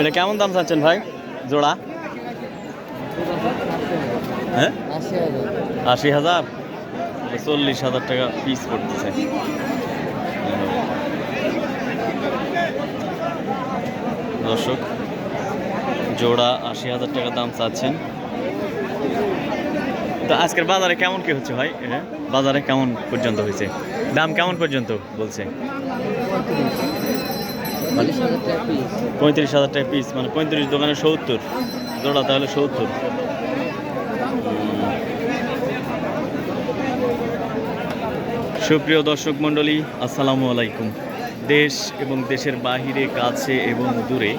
এটা কেমন দাম চাচ্ছেন ভাই? জোড়া? হ্যাঁ? আশি হাজার। চল্লিশ হাজার টাকা পিস পড়তেছে। দর্শক, জোড়া আশি হাজার টাকা দাম চাচ্ছেন। তো আজকের বাজারে কেমন কি হচ্ছে ভাই? এটা বাজারে কেমন পর্যন্ত হয়েছে? দাম কেমন পর্যন্ত বলছে চল্লিশ হাজার টাকা পিস পঁয়ত্রিশ হাজার টাকা পিস মানে পঁয়ত্রিশ দোকানে সত্তর। জোড়া তাহলে সত্তর। সুপ্রিয় দর্শক মণ্ডলী, আসসালামু আলাইকুম। দেশ এবং দেশের বাহিরে, কাছে এবং দূরে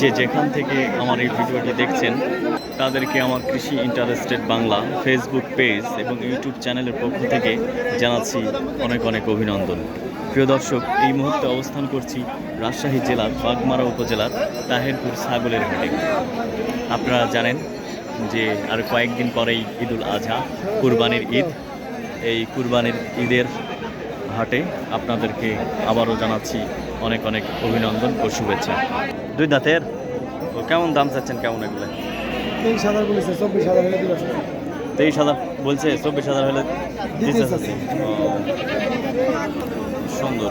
যে যেখান থেকে আমার এই ভিডিওটি দেখছেন, তাদেরকে আমার কৃষি ইন্টারেস্টেড বাংলা ফেসবুক পেজ এবং ইউটিউব চ্যানেলের পক্ষ থেকে জানাচ্ছি অনেক অনেক অভিনন্দন। প্রিয় দর্শক এই মুহূর্তে অবস্থান করছি রাজশাহী জেলার বাগমারা উপজেলার তাহেরপুর ছাগলের হাটে। আপনারা জানেন যে আর কয়েকদিন পরেই ঈদুল আজহা কুরবানির ঈদ। এই কুরবানির ঈদের হাটে আপনাদেরকে আবারও জানাচ্ছি অনেক অনেক অভিনন্দন ও শুভেচ্ছা। দুই দাঁতের তো কেমন দাম চাচ্ছেন কেমন এগুলো? তেইশ হাজার বলেছে চব্বিশ হাজার হলে তেইশ হাজার বলছে চব্বিশ হাজার হলে সুন্দর।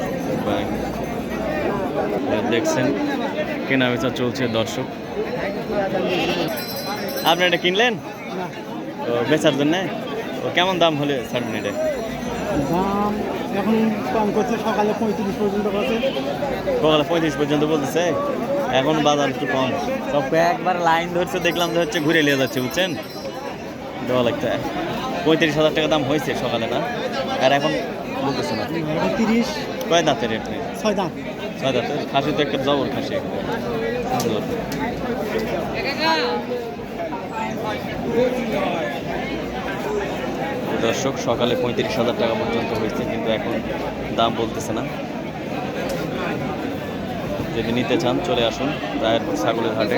দেখছেন কেনা বেচা চলছে দর্শক। আপনি এটা কিনলেন? তো বেচার জন্য? তো কেমন দাম হলে ছাড়বেন এটা দাম এখন কম করছে সকালে পঁয়ত্রিশ পর্যন্ত করছে। সকালে পঁয়ত্রিশ পর্যন্ত বলতেছে? এখন বাজার একটু কম। সব একবার লাইন ধরছে দেখলাম যে হচ্ছে ঘুরে নিয়ে যাচ্ছে বুঝছেন? দেওয়া লাগতে। পঁয়ত্রিশ হাজার টাকা দাম হয়েছে সকালে না? আর এখন বলতেছে না। তিরিশ। কয় দাঁতের নেই ছয় দাম ছয় দাঁতের? খাসি তো একটা জবর খাসি। সুন্দর। দর্শক সকালে পঁয়ত্রিশ হাজার টাকা পর্যন্ত হয়েছে কিন্তু এখন দাম বলতেছে না। যদি নিতে চান চলে আসুন রায়েরপুর ছাগলের হাটে।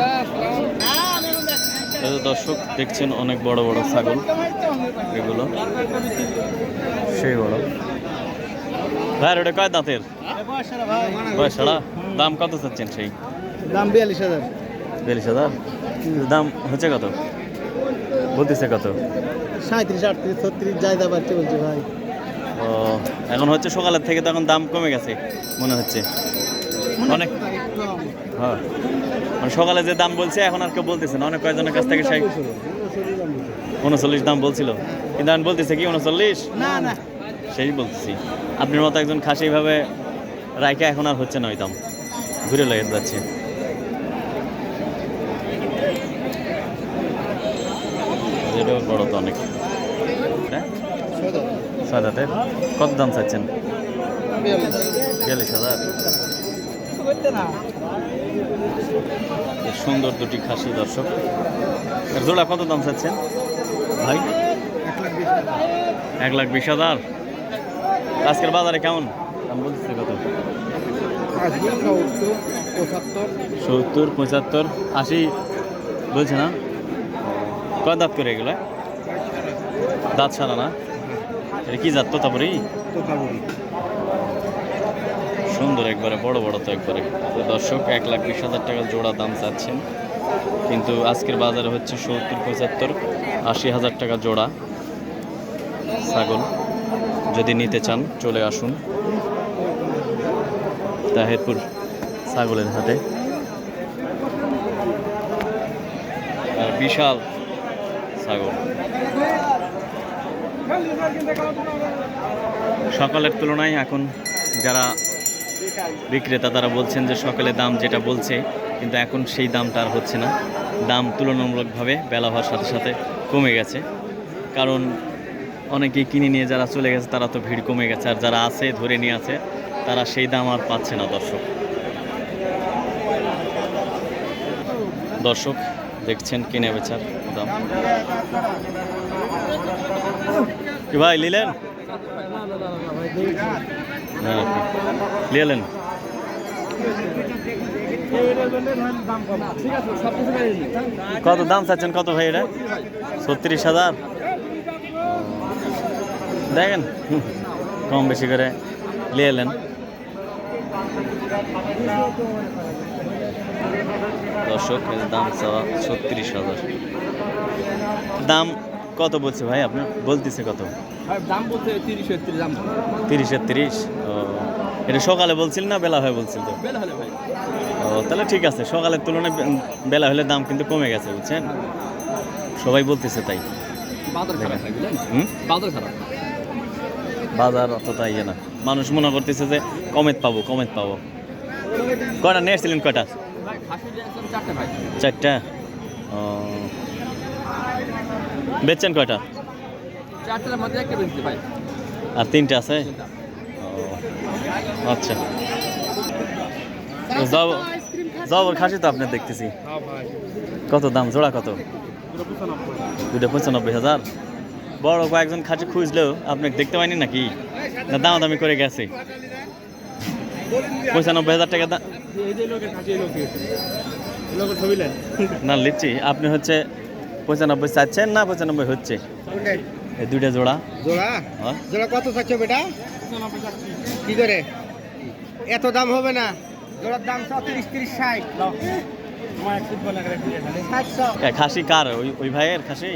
দর্শক দেখছেন অনেক বড় বড় ছাগল। এগুলো সেই বড়। ভাই ওটা কয় দাঁতের? ছাড়া দাম কত চাচ্ছেন সেই? দাম বিয়াল্লিশ হাজার। বিয়াল্লিশ হাজার? দাম হচ্ছে কত? বলতেছে কত? সাঁত্রিশ আটত্রিশ ছত্রিশ যাই দা বাড়ছে বলছে ভাই। ও এখন হচ্ছে সকালের থেকে তো এখন দাম কমে গেছে মনে হচ্ছে। অনেক হ্যাঁ মানে সকালে যে দাম বলছে এখন আর কেউ বলতেছে না। অনেক কয়েকজনের কাছ থেকে সেই উনচল্লিশ দাম বলছিল। কিন্তু আমি বলতেছে কি উনচল্লিশ? না না। সেই বলতেছি। আপনার মতো একজন খাসি এইভাবে রাইকে এখন আর হচ্ছে না ওই দাম। ঘুরে লেগে যাচ্ছে। বড় তো অনেক। হ্যাঁ? সাদাতে কত দাম চাচ্ছেন? হাজার। সুন্দর দুটি খাসি দর্শক। জোড়া কত দাম চাচ্ছেন? ভাই? এক লাখ বিশ হাজার? আজকের বাজারে কেমন? দাম বলতেছে কত? সত্তর, পঁচাত্তর, আশি বলছে না? কয় দাঁত করে এগুলো? দাঁত ছাড়া না? এটা কি জাত? তো তারপরে সুন্দর একবারে, বড় বড় তো একবারে। দর্শক, এক লাখ বিশ হাজার টাকা জোড়া দাম চাচ্ছেন। কিন্তু আজকের বাজারে হচ্ছে সত্তর, পঁচাত্তর, আশি হাজার টাকা জোড়া। ছাগল। যদি নিতে চান, চলে আসুন। তাহেরপুর ছাগলের হাটে। আর বিশাল ছাগল। সকালের তুলনায় এখন যারা বিক্রেতা, তারা বলছেন যে সকালে দাম যেটা বলছে, কিন্তু এখন সেই দামটা আর হচ্ছে না। দাম তুলনামূলকভাবে বেলা হওয়ার সাথে সাথে কমে গেছে। কারণ অনেকেই কিনে নিয়ে যারা চলে গেছে, তারা তো ভিড় কমে গেছে। আর যারা আছে, ধরে নিয়ে আছে, তারা সেই দাম আর পাচ্ছে না, দর্শক। দর্শক, দেখছেন কিনে বেচার দাম। কি ভাই, নিলেন? হ্যাঁ নিলেন কত দাম চাচ্ছেন, কত ভাই এটা? ছত্রিশ হাজার? দেখেন কম বেশি করে নিয়ে এলেন। দর্শক দাম চাওয়া ছত্রিশ হাজার। দাম কত বলছে ভাই আপনি বলতেছে কত? দাম দাম তিরিশের তিরিশ ও এটা সকালে বলছিল না বেলা হয়ে বলছিল তো? বেলা হলে ভাই। ও তাহলে ঠিক আছে সকালের তুলনায় বেলা হলে দাম কিন্তু কমে গেছে বুঝছেন? সবাই বলতেছে তাই। বাজার খারাপ। বাজার অতটা ইয়ে না। মানুষ মনে করতেছে যে কমেত পাবো কমেত পাবো। কয়টা? নিয়ে এসেছিলেন কয়টা? ভাই খাসি দিয়েছেন চারটে? ও। বেচছেন কয়টা? আর তিনটে আছে? ও আচ্ছা। জবর খাসি তো আপনি দেখতেছি। হ্যাঁ কত দাম? জোড়া কত? দুটো পঁচানব্বই হাজার? বড় কয়েকজন খাসি খুঁজলেও আপনি দেখতে পাইনি নাকি? না দামাদামি করে গেছে। পঁচানব্বই হাজার টাকা দাম না লিচ্ছি আপনি হচ্ছে পঁচানব্বই চাচ্ছেন না পঁচানব্বই হচ্ছে? এই দুইটা জোড়া। জোড়া? হ্যাঁ। জোড়া কত চাচ্ছ বেটা? কি করে? এত দাম হবে না। জোড়ার দাম তিরিশ তিরিশ ষাট। খাসি কার? ওই ওই ভাইয়ের খাসি?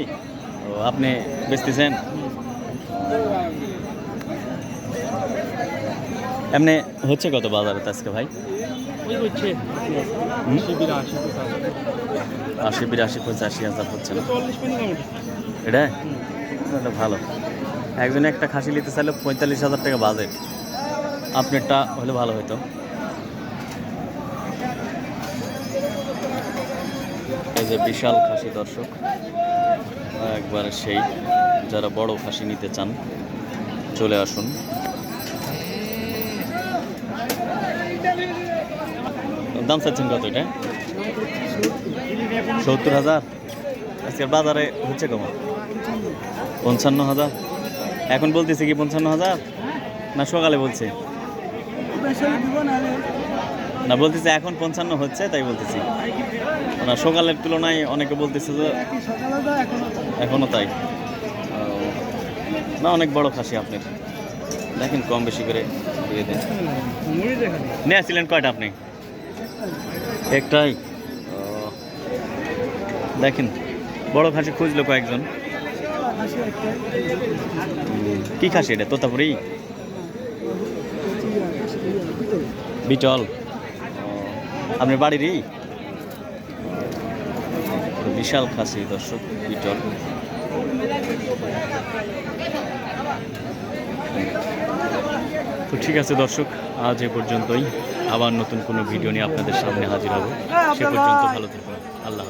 আপনি বেচতেছেন? এমনি হচ্ছে কত বাজারে আজকে ভাই? আশি বিরাশি পঁচাশি। হাজার হচ্ছে না? এটা? এটা ভালো। একজনে একটা খাসি নিতে চাইলে পঁয়তাল্লিশ হাজার টাকা বাজেট। আপনারটা হলে ভালো হতো এই যে বিশাল খাসি দর্শক। একবারে সেই, যারা বড় ফাঁসি নিতে চান, চলে আসুন। দাম চাচ্ছেন কত এটা? সত্তর হাজার? আজকের বাজারে হচ্ছে কমা পঞ্চান্ন হাজার। এখন বলতেছে কি পঞ্চান্ন হাজার? না সকালে বলছে? না, বলতেছি এখন পঞ্চান্ন হচ্ছে, তাই বলতেছি। না, সকালের তুলনায় অনেকে বলতেছে যে এখনও তাই। না, অনেক বড় খাসি আপনার। দেখেন, কম বেশি করে দিয়ে দেন। মুড়ি নিয়ে আসছিলেন কয়টা আপনি? একটাই। দেখেন, বড় খাসি খুঁজলো কয়েকজন। কি খাসি এটা, তোতাপুরি? বিটল। আপনার বাড়িরই? বিশাল খাসি, দর্শক, বিটল। তো ঠিক আছে, দর্শক, আজ এ পর্যন্তই। আবার নতুন কোনো ভিডিও নিয়ে আপনাদের সামনে হাজির হব। সে পর্যন্ত ভালো থাকুন। আল্লাহ